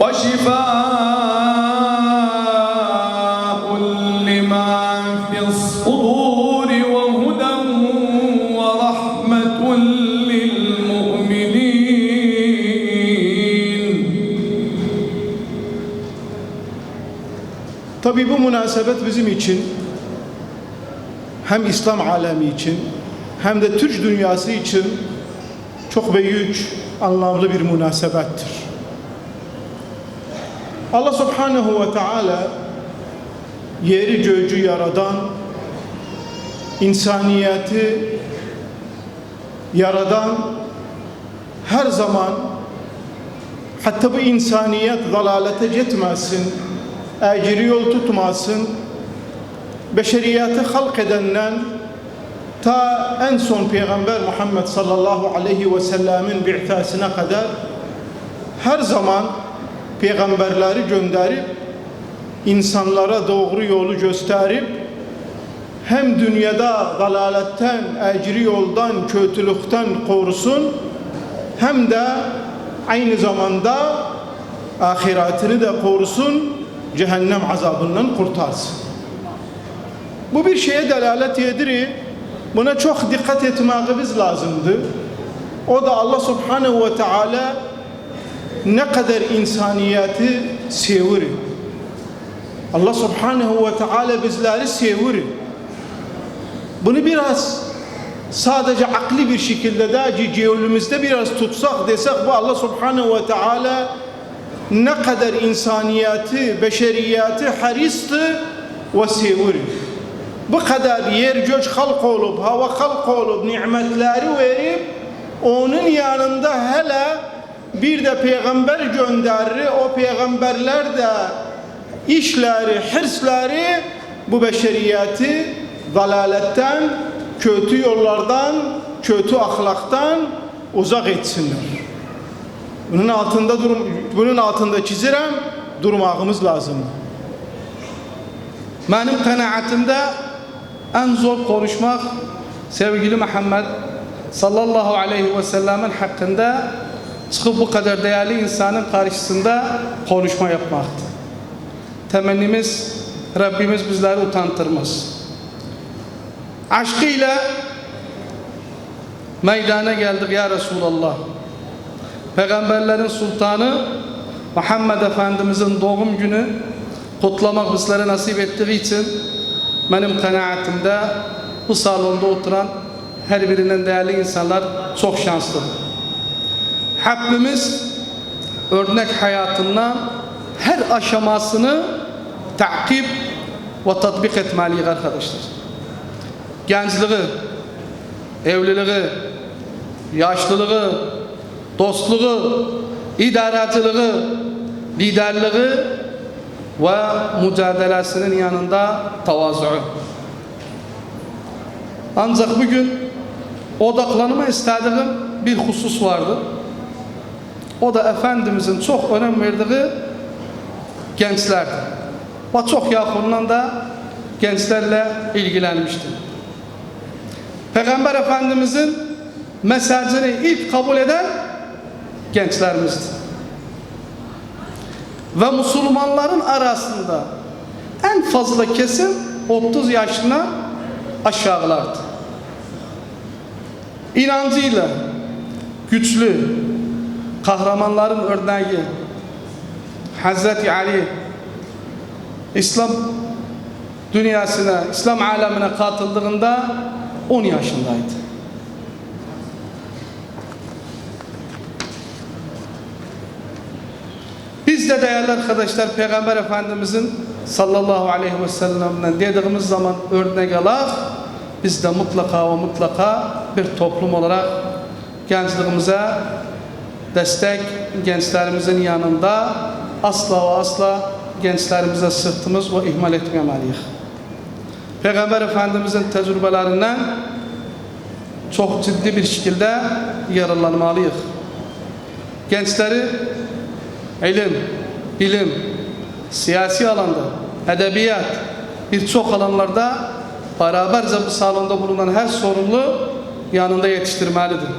وشفاء لما في الصدور وهدى ورحمة للمؤمنين Tabi bu münasebet bizim için hem İslam alemi için hem de Türk dünyası için çok büyük, anlamlı bir münasebettir. Allah Subhanahu ve Teala yeri göğü yaradan, insaniyeti yaradan her zaman hatta bu insaniyet dalalete gitmesin, ecri yol tutmasın, beşeriyeti halk edenden ta en son Peygamber Muhammed sallallahu aleyhi ve sellemin bi'tasına kadar her zaman peygamberleri gönderip insanlara doğru yolu gösterip hem dünyada dalaletten, ecri yoldan, kötülükten korusun hem de aynı zamanda ahiretini de korusun, cehennem azabından kurtarsın. Bu bir şeye delalet ediyor. Buna çok dikkat etmemiz lazımdı. O da Allah Subhanahu ve Teala ne kadar insaniyeti sevir. Allah Subhanahu ve Teala bizleri sevir. Bunu biraz sadece akli bir şekilde de cevlümüzde biraz tutsak desek bu Allah Subhanahu ve Teala ne kadar insaniyeti, beşeriyeti haristı ve sevir. Bu kadar yer göç halk olup, hava halk olup, nimetleri verip onun yanında hele bir de peygamber gönderir. O peygamberler de işleri, hırsları bu beşeriyeti dalaletten, kötü yollardan, kötü ahlaktan uzak etsinler. Bunun altında durum, bunun altında çizirem durmağımız lazım. Benim kanaatimde en zor konuşmak sevgili Muhammed sallallahu aleyhi ve sellemin hakkında çıkıp bu kadar değerli insanın karşısında konuşma yapmaktı. Temennimiz Rabbimiz bizleri utandırmaz. Aşkıyla meydana geldik ya Resulallah. Peygamberlerin sultanı Muhammed Efendimizin doğum günü kutlamak bizlere nasip ettiği için benim kanaatimde bu salonda oturan her birinden değerli insanlar çok şanslı. Rabbimiz örnek hayatından her aşamasını takip ve tatbik etmeliyiz arkadaşlar. Gençliği, evliliği, yaşlılığı, dostluğu, idareciliği, liderliği ve mücadelesinin yanında tavazu'u. Ancak bugün odaklanma istediğim bir husus vardı. O da Efendimizin çok önem verdiği gençlerdi. Ve çok yakından da gençlerle ilgilenmişti. Peygamber Efendimizin mesajını ilk kabul eden gençlerimizdi. Ve Müslümanların arasında en fazla kesim 30 yaşına aşağılardı. İnancıyla güçlü kahramanların örneği Hazreti Ali İslam dünyasına, İslam alemine katıldığında 10 yaşındaydı. Biz de değerli arkadaşlar Peygamber Efendimizin sallallahu aleyhi ve sellem'den dediğimiz zaman örnek alak biz de mutlaka ve mutlaka bir toplum olarak gençliğimize destek, gençlerimizin yanında asla ve asla gençlerimize sırtımız ve ihmal etmemeliyiz. Peygamber Efendimizin tecrübelerinden çok ciddi bir şekilde yararlanmalıyız. Gençleri ilim, bilim, siyasi alanda, edebiyat, birçok alanlarda beraberce bu salonda bulunan her sorumlu yanında yetiştirmelidir.